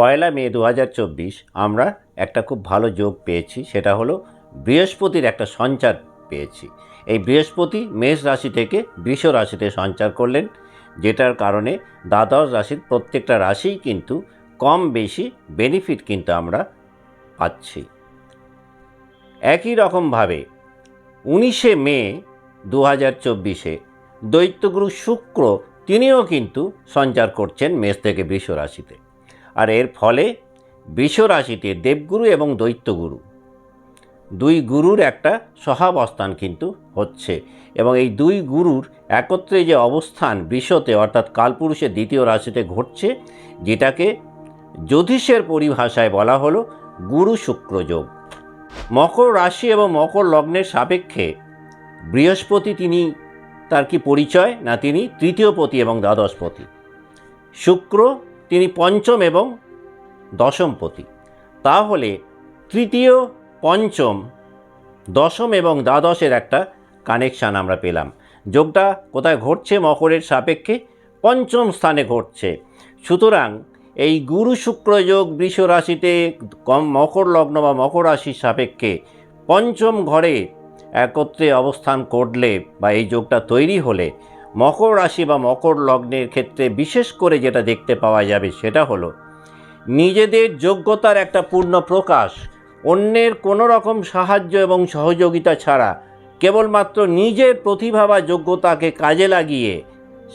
পয়লা মে দু হাজার চব্বিশ আমরা একটা খুব ভালো যোগ পেয়েছি, সেটা হলো বৃহস্পতির একটা সঞ্চার পেয়েছি। এই বৃহস্পতি মেষ রাশি থেকে বৃষ রাশিতে সঞ্চার করলেন, যেটার কারণে দ্বাদশ রাশির প্রত্যেকটা রাশিই কিন্তু কম বেশি বেনিফিট কিন্তু আমরা পাচ্ছি। একই রকমভাবে উনিশে মে দু হাজার চব্বিশে দৈত্যগুরু শুক্র তিনিও কিন্তু সঞ্চার করছেন মেষ থেকে বৃষ রাশিতে। আর এর ফলে রাশিতে দেবগুরু এবং দৈত্যগুরু। দুই গুরুর একটা সহাবস্থান কিন্তু হচ্ছে এবং এই দুই গুরুর একত্রে যে অবস্থান বৃষতে অর্থাৎ কালপুরুষের দ্বিতীয় রাশিতে ঘটছে, যেটাকে জ্যোতিষের পরিভাষায় বলা হলো গুরু শুক্র যোগ। মকর রাশি এবং মকর লগ্নের সাপেক্ষে বৃহস্পতি তিনি, তার কি পরিচয়? না তিনি তৃতীয়পতি এবং দ্বাদশপতি শুক্র তিনি পঞ্চম এবং দশমপতি তাহলে তৃতীয়, পঞ্চম, দশম এবং দ্বাদশের একটা কানেকশান আমরা পেলাম। যোগটা কোথায় ঘটছে? মকরের সাপেক্ষে পঞ্চম স্থানে ঘটছে। সুতরাং এই গুরু শুক্র যোগ বৃষ রাশিতে কম মকর লগ্ন বা মকর রাশির সাপেক্ষে পঞ্চম ঘরে একত্রে অবস্থান করলে বা এই যোগটা তৈরি হলে মকর রাশি বা মকর লগ্নের ক্ষেত্রে বিশেষ করে যেটা দেখতে পাওয়া যাবে সেটা হলো নিজেদের যোগ্যতার একটা পূর্ণ প্রকাশ। অন্যের কোনো রকম সাহায্য এবং সহযোগিতা ছাড়া কেবলমাত্র নিজের প্রতিভা বা যোগ্যতাকে কাজে লাগিয়ে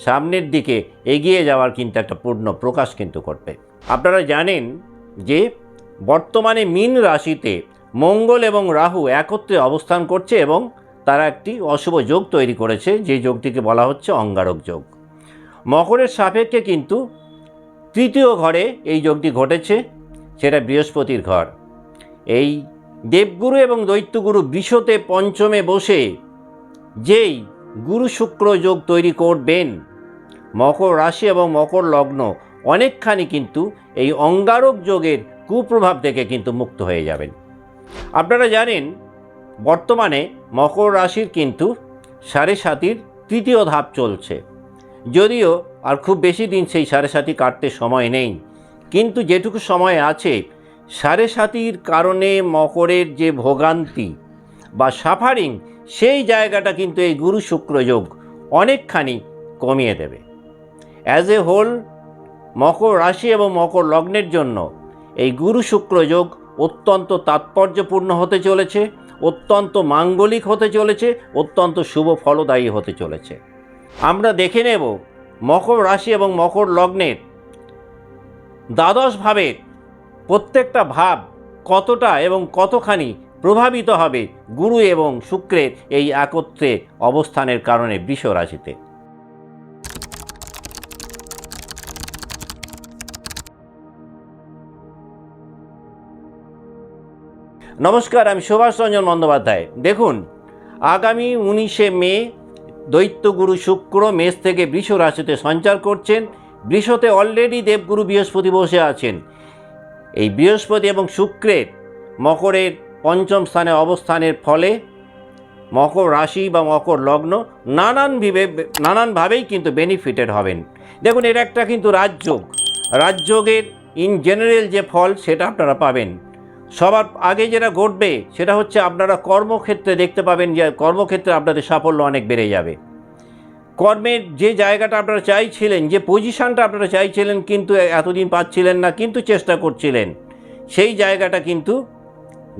সামনের দিকে এগিয়ে যাওয়ার কিন্তু একটা পূর্ণ প্রকাশ কিন্তু করবে আপনারা জানেন যে বর্তমানে মীন রাশিতে মঙ্গল এবং রাহু একত্রে অবস্থান করছে এবং তারা একটি অশুভ যোগ তৈরি করেছে, যে যোগটিকে বলা হচ্ছে অঙ্গারক যোগ। মকরের সাপেক্ষে কিন্তু তৃতীয় ঘরে এই যোগটি ঘটেছে, সেটা বৃহস্পতির ঘর। এই দেবগুরু এবং দৈত্যগুরু বৃষতে পঞ্চমে বসে যেই গুরু শুক্র যোগ তৈরি করবেন, মকর রাশি এবং মকর লগ্ন, অনেকখানি কিন্তু এই অঙ্গারক যোগের কুপ্রভাব থেকে কিন্তু মুক্ত হয়ে যাবেন। আপনারা জানেন বর্তমানে মকর রাশির কিন্তু সাড়ে সাতির তৃতীয় ধাপ চলছে। যদিও আর খুব বেশি দিন সেই সাড়ে সাতি কাটতে সময় নেই। কিন্তু যেটুকু সময় আছে, সাড়ে সাতির কারণে মকরের যে ভোগান্তি বা সাফারিং সেই জায়গাটা কিন্তু এই গুরু শুক্র যোগ অনেকখানি কমিয়ে দেবে। অ্যাজ এ হোল মকর রাশি এবং মকর লগ্নের জন্য এই গুরু শুক্র যোগ অত্যন্ত তাৎপর্যপূর্ণ হতে চলেছে, অত্যন্ত মাঙ্গলিক হতে চলেছে, অত্যন্ত শুভ ফলদায়ী হতে চলেছে। আমরা দেখে নেব মকর রাশি এবং মকর লগ্নের দ্বাদশ ভাবের প্রত্যেকটা ভাব কতটা এবং কতখানি প্রভাবিত হবে গুরু এবং শুক্রের এই একত্রে অবস্থানের কারণে বৃষ রাশিতে। নমস্কার, আমি সুভাষ রঞ্জন বন্দ্যোপাধ্যায়। দেখুন, আগামী উনিশে মে, দৈত্যগুরু শুক্র মেষ থেকে বৃষ রাশিতে সঞ্চার করছেন। বৃষতে অলরেডি দেবগুরু বৃহস্পতি বসে আছেন। এই বৃহস্পতি এবং শুক্রের মকরের পঞ্চম স্থানে অবস্থানের ফলে মকর রাশি বা মকর লগ্ন নানান ভিবে নানানভাবেই কিন্তু বেনিফিটেড হবেন। দেখুন, এর একটা কিন্তু রাজযোগ। রাজযোগের ইন জেনারেল যে ফল, সেটা আপনারা পাবেন। সবার আগে যেটা ঘটবে, সেটা হচ্ছে আপনারা কর্মক্ষেত্রে দেখতে পাবেন যে কর্মক্ষেত্রে আপনাদের সাফল্য অনেক বেড়ে যাবে। কর্মের যে জায়গাটা আপনারা চাইছিলেন, যে পজিশানটা আপনারা চাইছিলেন, কিন্তু এতদিন পাচ্ছিলেন না, কিন্তু চেষ্টা করছিলেন, সেই জায়গাটা কিন্তু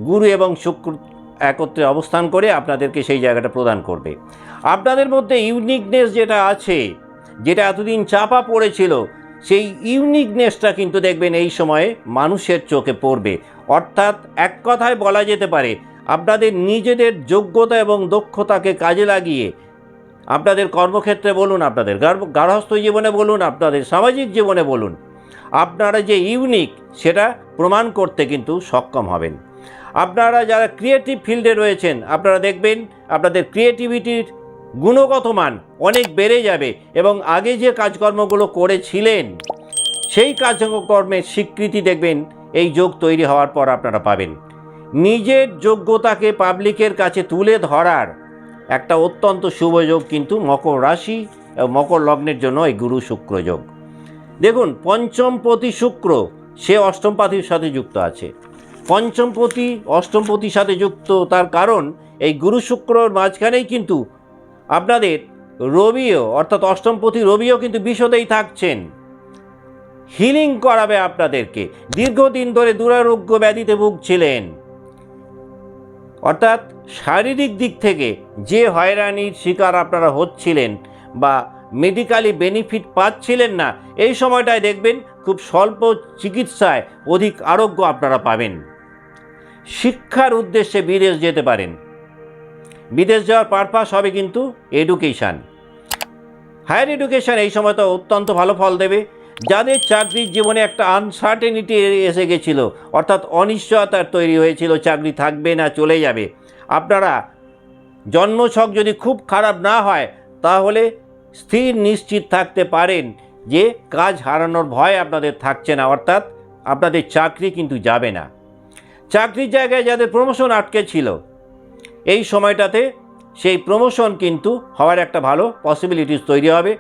গুরু এবং শুক্র একত্রে অবস্থান করে আপনাদেরকে সেই জায়গাটা প্রদান করবে। আপনাদের মধ্যে ইউনিকনেস যেটা আছে, যেটা এতদিন চাপা পড়েছিল সেই ইউনিকনেসটা কিন্তু দেখবেন এই সময়ে মানুষের চোখে পড়বে। অর্থাৎ এক কথায় বলা যেতে পারে, আপনাদের নিজেদের যোগ্যতা এবং দক্ষতাকে কাজে লাগিয়ে আপনাদের কর্মক্ষেত্রে বলুন, আপনাদের গার্হস্থ্য জীবনে বলুন, আপনাদের সামাজিক জীবনে বলুন, আপনারা যে ইউনিক সেটা প্রমাণ করতে কিন্তু সক্ষম হবেন। আপনারা যারা ক্রিয়েটিভ ফিল্ডে রয়েছেন, আপনারা দেখবেন, আপনাদের ক্রিয়েটিভিটির গুণগত মান অনেক বেড়ে যাবে এবং আগে যে কাজকর্মগুলো করেছিলেন, সেই কাজকর্মের স্বীকৃতি দেখবেন, এই যোগ তৈরি হওয়ার পর আপনারা পাবেন। নিজের যোগ্যতাকে পাবলিকের কাছে তুলে ধরার একটা অত্যন্ত শুভ যোগ কিন্তু মকর রাশি মকর লগ্নের জন্য এই গুরু শুক্র যোগ। দেখুন, পঞ্চম প্রতি শুক্র, সে অষ্টমপাতির সাথে যুক্ত আছে। পঞ্চমপতি অষ্টমপতির সাথে যুক্ত, তার কারণ এই গুরু শুক্রর মাঝখানেই কিন্তু আপনাদের রবিও অর্থাৎ অষ্টমপতি রবিও কিন্তু বিষদেই থাকছেন। হিলিং করাবে আপনাদেরকে। দীর্ঘদিন ধরে দুরারোগ্য ব্যাধিতে ভুগছিলেন। অর্থাৎ শারীরিক দিক থেকে যে হয়রানির শিকার আপনারা হচ্ছিলেন বা মেডিকেলি বেনিফিট পাচ্ছিলেন না, এই সময়টায় দেখবেন খুব স্বল্প চিকিৎসায় অধিক আরোগ্য আপনারা পাবেন। শিক্ষার উদ্দেশ্যে বিদেশ যেতে পারেন। বিদেশ যাওয়ার পারপাস হবে কিন্তু এডুকেশান হায়ার এডুকেশান এই সময় তো অত্যন্ত ভালো ফল দেবে। যাদের চাকরির জীবনে একটা আনসার্টেনিটি এসে গেছিল, অর্থাৎ অনিশ্চয়তার তৈরি হয়েছিল, চাকরি থাকবে না, চলে যাবে। আপনারা জন্মছক যদি খুব খারাপ না হয়, তাহলে স্থির নিশ্চিত থাকতে পারেন যে কাজ হারানোর ভয় আপনাদের থাকছে না, অর্থাৎ আপনাদের চাকরি কিন্তু যাবে না। চাকরির জায়গায় যাদের প্রমোশন আটকে ছিল এই সময়টাতে সেই প্রমোশন কিন্তু হওয়ার একটা ভালো পসিবিলিটিস তৈরি হবে।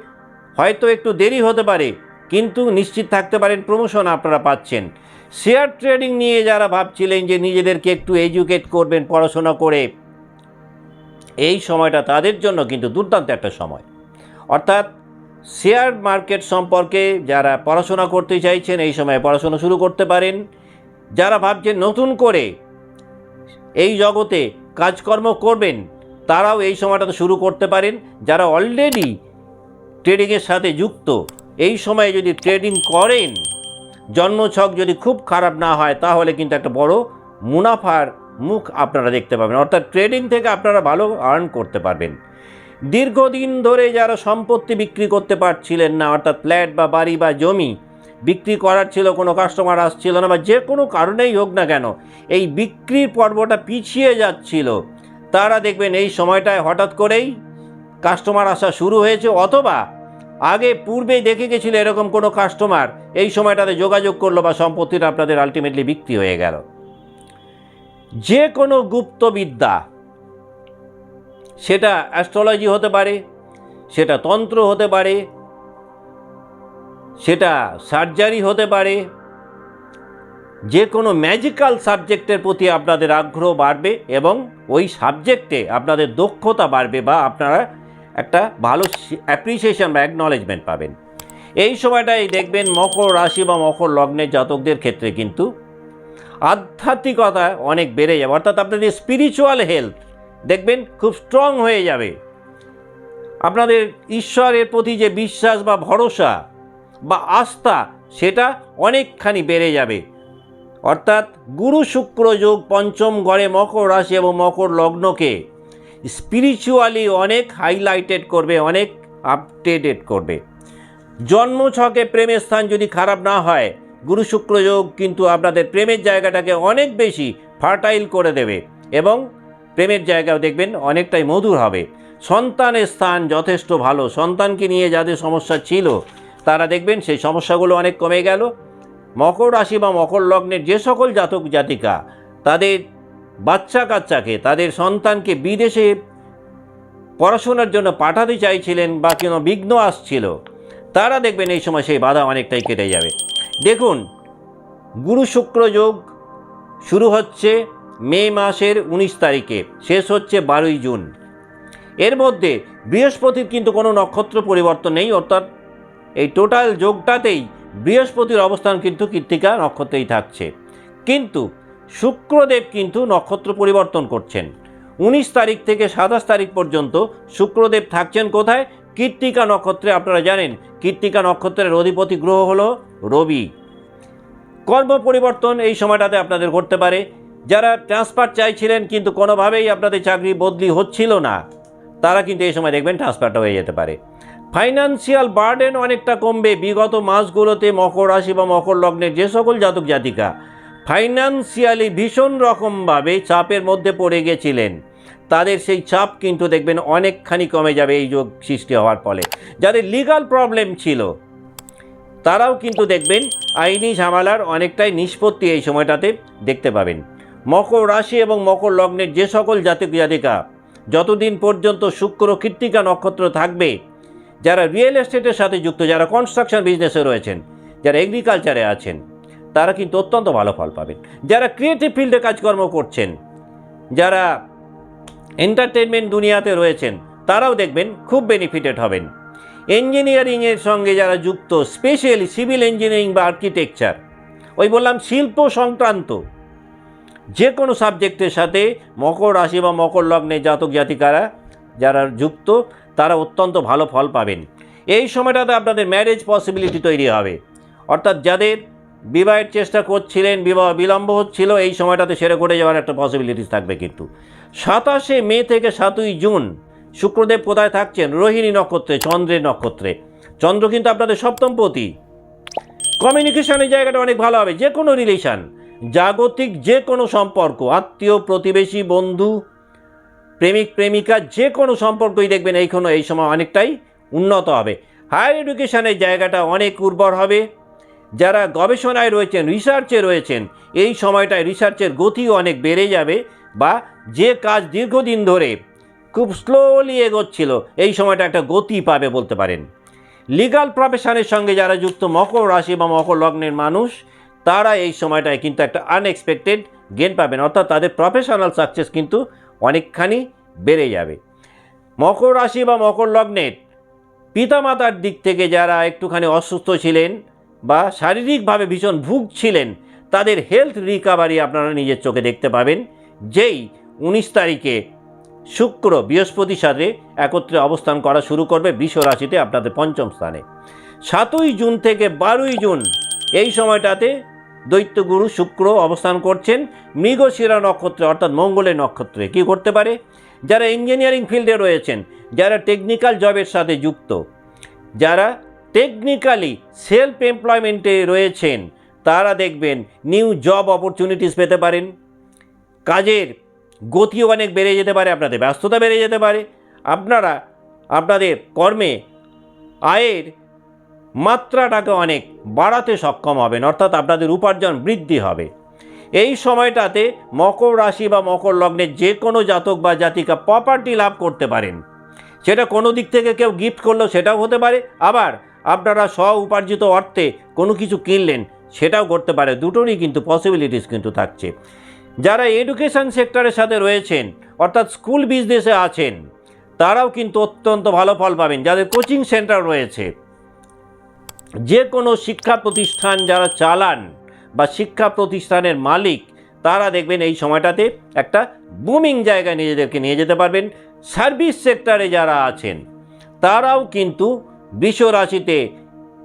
হয়তো একটু দেরি হতে পারে, কিন্তু নিশ্চিত থাকতে পারেন প্রমোশন আপনারা পাচ্ছেন। শেয়ার ট্রেডিং নিয়ে যারা ভাবছিলেন যে নিজেদেরকে একটু এডুকেট করবেন, পড়াশোনা করে, এই সময়টা তাদের জন্য কিন্তু দুর্দান্ত একটা সময়। অর্থাৎ শেয়ার মার্কেট সম্পর্কে যারা পড়াশোনা করতে চাইছেন, এই সময় পড়াশোনা শুরু করতে পারেন। যারা ভাবছেন নতুন করে এই জগতে কাজকর্ম করবেন, তারাও এই সময়টাতে শুরু করতে পারেন। যারা অলরেডি ট্রেডিংয়ের সাথে যুক্ত, এই সময়ে যদি ট্রেডিং করেন, জন্মছক যদি খুব খারাপ না হয়, তাহলে কিন্তু একটা বড় মুনাফার মুখ আপনারা দেখতে পাবেন। অর্থাৎ ট্রেডিং থেকে আপনারা ভালো আর্ন করতে পারবেন। দীর্ঘদিন ধরে যারা সম্পত্তি বিক্রি করতে পারছিলেন না, অর্থাৎ ফ্ল্যাট বা বাড়ি বা জমি বিক্রি করার ছিল, কোনো কাস্টমার আসছিল না বা যে কোনো কারণেই হোক না কেন, এই বিক্রির পর্বটা পিছিয়ে যাচ্ছিল। তারা দেখবেন এই সময়টায় হঠাৎ করেই কাস্টমার আসা শুরু হয়েছে, অথবা আগে পূর্বেই দেখে গেছিল এরকম কোনো কাস্টমার এই সময়টাতে যোগাযোগ করল বা সম্পত্তিটা আপনাদের আলটিমেটলি বিক্রি হয়ে গেল। যে কোনো গুপ্তবিদ্যা, সেটা অ্যাস্ট্রোলজি হতে পারে, সেটা তন্ত্র হতে পারে সেটা সার্জারি হতে পারে। যে কোনো ম্যাজিক্যাল সাবজেক্টের প্রতি আপনাদের আগ্রহ বাড়বে এবং ওই সাবজেক্টে আপনাদের দক্ষতা বাড়বে বা আপনারা একটা ভালো অ্যাপ্রিসিয়েশন বা অ্যাকনলেজমেন্ট পাবেন। এই সময়টাই দেখবেন মকর রাশি বা মকর লগ্নের জাতকদের ক্ষেত্রে কিন্তু আধ্যাত্মিকতা অনেক বেড়ে যাবে। অর্থাৎ আপনাদের স্পিরিচুয়াল হেলথ দেখবেন খুব স্ট্রং হয়ে যাবে। আপনাদের ঈশ্বরের প্রতি যে বিশ্বাস বা ভরসা বা আস্থা, সেটা অনেকখানি বেড়ে যাবে। অর্থাৎ গুরু শুক্র যোগ পঞ্চম গড়ে মকর রাশি এবং মকর লগ্নকে স্পিরিচুয়ালি অনেক হাইলাইটেড করবে, অনেক আপডেটেড করবে। জন্মছকে প্রেমের স্থান যদি খারাপ না হয়, গুরু শুক্র যোগ কিন্তু আপনাদের প্রেমের জায়গাটাকে অনেক বেশি ফার্টাইল করে দেবে এবং প্রেমের জায়গাও দেখবেন অনেকটাই মধুর হবে। সন্তানের স্থান যথেষ্ট ভালো। সন্তানকে নিয়ে যাদের সমস্যা ছিল তারা দেখবেন সেই সমস্যাগুলো অনেক কমে গেল। মকর রাশি বা মকর লগ্নের যে সকল জাতক জাতিকা, তাদের বাচ্চা কাচ্চাকে, তাদের সন্তানকে বিদেশে পড়াশোনার জন্য পাঠাতে চাইছিলেন বা কোনো বিঘ্ন আসছিল, তারা দেখবেন এই সময় সেই বাধা অনেকটাই কেটে যাবে। দেখুন, গুরু শুক্র যোগ শুরু হচ্ছে মে মাসের উনিশ তারিখে, শেষ হচ্ছে বারোই জুন। এর মধ্যে বৃহস্পতির কিন্তু কোনো নক্ষত্র পরিবর্তন নেই, অর্থাৎ এই টোটাল যোগটাতেই বৃহস্পতির অবস্থান কিন্তু কৃত্তিকা নক্ষত্রেই থাকছে। কিন্তু শুক্রদেব কিন্তু নক্ষত্র পরিবর্তন করছেন। উনিশ তারিখ থেকে সাতাশ তারিখ পর্যন্ত শুক্রদেব থাকছেন কোথায়? কৃত্তিকা নক্ষত্রে। আপনারা জানেন, কৃত্তিকা নক্ষত্রের অধিপতি গ্রহ হল রবি। কর্ম পরিবর্তন এই সময়টাতে আপনাদের ঘটতে পারে। যারা ট্রান্সফার চাইছিলেন কিন্তু কোনোভাবেই আপনাদের চাকরি বদলি হচ্ছিল না, তারা কিন্তু এই সময় দেখবেন ট্রান্সফারটা হয়ে যেতে পারে। ফাইন্যান্সিয়াল বার্ডেন অনেকটা কমবে। বিগত মাসগুলোতে মকর রাশি বা মকর লগ্নের যে সকল জাতক জাতিকা ফাইন্যান্সিয়ালি ভীষণ রকমভাবে চাপের মধ্যে পড়ে গেছিলেন। তাদের সেই চাপ কিন্তু দেখবেন অনেকখানি কমে যাবে এই যোগ সৃষ্টি হওয়ার ফলে। যাদের লিগাল প্রবলেম ছিল, তারাও কিন্তু দেখবেন আইনি ঝামেলার অনেকটাই নিষ্পত্তি এই সময়টাতে দেখতে পাবেন। মকর রাশি এবং মকর লগ্নের যে সকল জাতক জাতিকা, যতদিন পর্যন্ত শুক্র কৃত্তিকা নক্ষত্র থাকবে যারা রিয়েল এস্টেটের সাথে যুক্ত, যারা কনস্ট্রাকশন বিজনেসে রয়েছেন, যারা এগ্রিকালচারে আছেন, তারা কিন্তু অত্যন্ত ভালো ফল পাবেন। যারা ক্রিয়েটিভ ফিল্ডে কাজকর্ম করছেন, যারা এন্টারটেনমেন্ট দুনিয়াতে রয়েছেন, তারাও দেখবেন খুব বেনিফিটেড হবেন। ইঞ্জিনিয়ারিংয়ের সঙ্গে যারা যুক্ত স্পেশালি সিভিল ইঞ্জিনিয়ারিং বা আর্কিটেকচার ওই বললাম শিল্প সংক্রান্ত, যে কোনো সাবজেক্টের সাথে মকর রাশি বা মকর লগ্নে জাতক জাতিকারা যারা যুক্ত তারা অত্যন্ত ভালো ফল পাবেন। এই সময়টাতে আপনাদের ম্যারেজ পসিবিলিটি তৈরি হবে। অর্থাৎ যাদের বিবাহের চেষ্টা করছিলেন, বিবাহ বিলম্ব হচ্ছিল, এই সময়টাতে সেরে করে যাওয়ার একটা পসিবিলিটিস থাকবে কিন্তু। সাতাশে মে থেকে সাতই জুন শুক্রদেব কোথায় থাকছেন? রোহিণী নক্ষত্রে, চন্দ্রের নক্ষত্রে। চন্দ্র কিন্তু আপনাদের সপ্তমপতি কমিউনিকেশনের জায়গাটা অনেক ভালো হবে। যে কোনো রিলেশন জাগতিক যে কোনো সম্পর্ক, আত্মীয়, প্রতিবেশী, বন্ধু প্রেমিক, প্রেমিকা, যে কোনো সম্পর্কই দেখবেন এইখানে এই সময় অনেকটাই উন্নত হবে। হায়ার এডুকেশনের জায়গাটা অনেক উর্বর হবে। যারা গবেষণায় রয়েছেন রিসার্চে রয়েছেন, এই সময়টায় রিসার্চের গতিও অনেক বেড়ে যাবে বা যে কাজ দীর্ঘদিন ধরে খুব স্লোলি এগোচ্ছিল, এই সময়টা একটা গতি পাবে বলতে পারেন। লিগাল প্রফেশনের সঙ্গে যারা যুক্ত, মকর রাশি বা মকর লগ্নের মানুষ, তারা এই সময়টায় কিন্তু একটা আনএক্সপেক্টেড গেন পাবেন। অর্থাৎ তাদের প্রফেশনাল সাকসেস কিন্তু অনেকখানি বেড়ে যাবে। মকর রাশি বা মকর লগ্নের পিতামাতার দিক থেকে যারা একটুখানি অসুস্থ ছিলেন বা শারীরিকভাবে ভীষণ ভুগছিলেন, তাদের হেলথ রিকাভারি আপনারা নিজের চোখে দেখতে পাবেন। যেই উনিশ তারিখে শুক্র বৃহস্পতির সাথে একত্রে অবস্থান করা শুরু করবে বৃষ রাশিতে আপনাদের পঞ্চম স্থানে। সাতই জুন থেকে বারোই জুন এই সময়টাতে দৈত্যগুরু শুক্র অবস্থান করছেন মৃগশিরা নক্ষত্রে, অর্থাৎ মঙ্গলের নক্ষত্রে। কি করতে পারে? যারা ইঞ্জিনিয়ারিং ফিল্ডে রয়েছেন, যারা টেকনিক্যাল জবের সাথে যুক্ত, যারা টেকনিক্যালি সেলফ এমপ্লয়মেন্টে রয়েছেন, তারা দেখবেন নিউ জব অপরচুনিটিস পেতে পারেন। কাজের গতিও অনেক বেড়ে যেতে পারে, আপনাদের ব্যস্ততা বেড়ে যেতে পারে। আপনারা, আপনাদের কর্মে আয়ের মাত্রাটাকে অনেক বাড়াতে সক্ষম হবেন, অর্থাৎ আপনাদের উপার্জন বৃদ্ধি হবে। এই সময়টাতে মকর রাশি বা মকর লগ্নের যে কোনো জাতক বা জাতিকা প্রপার্টি লাভ করতে পারেন। সেটা কোনো দিক থেকে কেউ গিফট করল সেটাও হতে পারে, আবার আপনারা স্ব উপার্জিত অর্থে কোনো কিছু কিনলেন, সেটাও করতে পারে। দুটোরই কিন্তু পসিবিলিটিস কিন্তু থাকছে। যারা এডুকেশন সেক্টরের সাথে রয়েছেন, অর্থাৎ স্কুল বিজনেসে আছেন, তারাও কিন্তু অত্যন্ত ভালো ফল পাবেন। যাদের কোচিং সেন্টার রয়েছে যে কোনো শিক্ষা প্রতিষ্ঠান যারা চালান বা শিক্ষা প্রতিষ্ঠানের মালিক, তারা দেখবেন এই সময়টাতে একটা বুমিং জায়গায় নিজেদেরকে নিয়ে যেতে পারবেন। সার্ভিস সেক্টরে যারা আছেন, তারাও কিন্তু বৃষ রাশিতে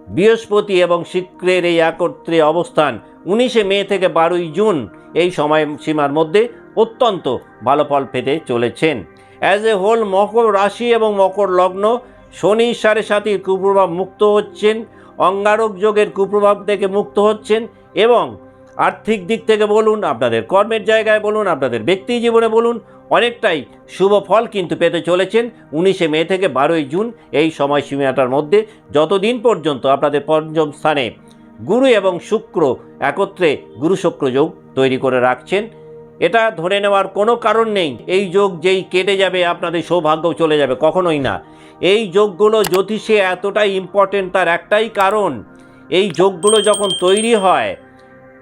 বৃহস্পতি এবং শুক্রের এই একত্রে অবস্থান উনিশে মে থেকে বারোই জুন এই সময় সীমার মধ্যে অত্যন্ত ভালো ফল পেতে চলেছেন। অ্যাজ এ হোল মকর রাশি এবং মকর লগ্ন শনি সাড়ে সাতির কুপ্রভাব মুক্ত হচ্ছেন। অঙ্গারক যোগের কুপ্রভাব থেকে মুক্ত হচ্ছেন এবং আর্থিক দিক থেকে বলুন আপনাদের কর্মের জায়গায় বলুন, আপনাদের ব্যক্তি জীবনে বলুন, অনেকটাই শুভ ফল কিন্তু পেতে চলেছেন উনিশে মে থেকে বারোই জুন এই সময়সীমাটার মধ্যে। যতদিন পর্যন্ত আপনাদের পঞ্চম স্থানে গুরু এবং শুক্র একত্রে গুরু শুক্র যোগ তৈরি করে রাখছেন এটা ধরে নেওয়ার কোনো কারণ নেই। এই যোগ যেই কেটে যাবে, আপনাদের সৌভাগ্য চলে যাবে, কখনোই না। এই যোগগুলো জ্যোতিষে এতটাই ইম্পর্টেন্ট তার একটাই কারণ, এই যোগগুলো যখন তৈরি হয়,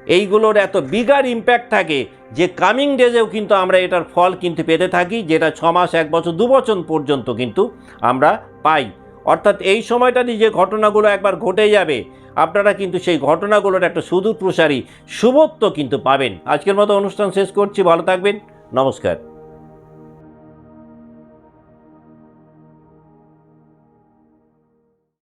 এইগুলোর এত বিগার ইম্প্যাক্ট থাকে যে কামিং ডেজেও কিন্তু আমরা এটার ফল কিন্তু পেতে থাকি, যেটা ছ মাস, এক বছর, দু বছর পর্যন্ত কিন্তু আমরা পাই। অর্থাৎ এই সময়টাতে যে ঘটনাগুলো একবার ঘটে যাবে আপনারা কিন্তু সেই ঘটনাগুলোর একটা সুদূর প্রসারী শুভত্ব কিন্তু পাবেন। আজকের মতো অনুষ্ঠান শেষ করছি, ভালো থাকবেন, নমস্কার।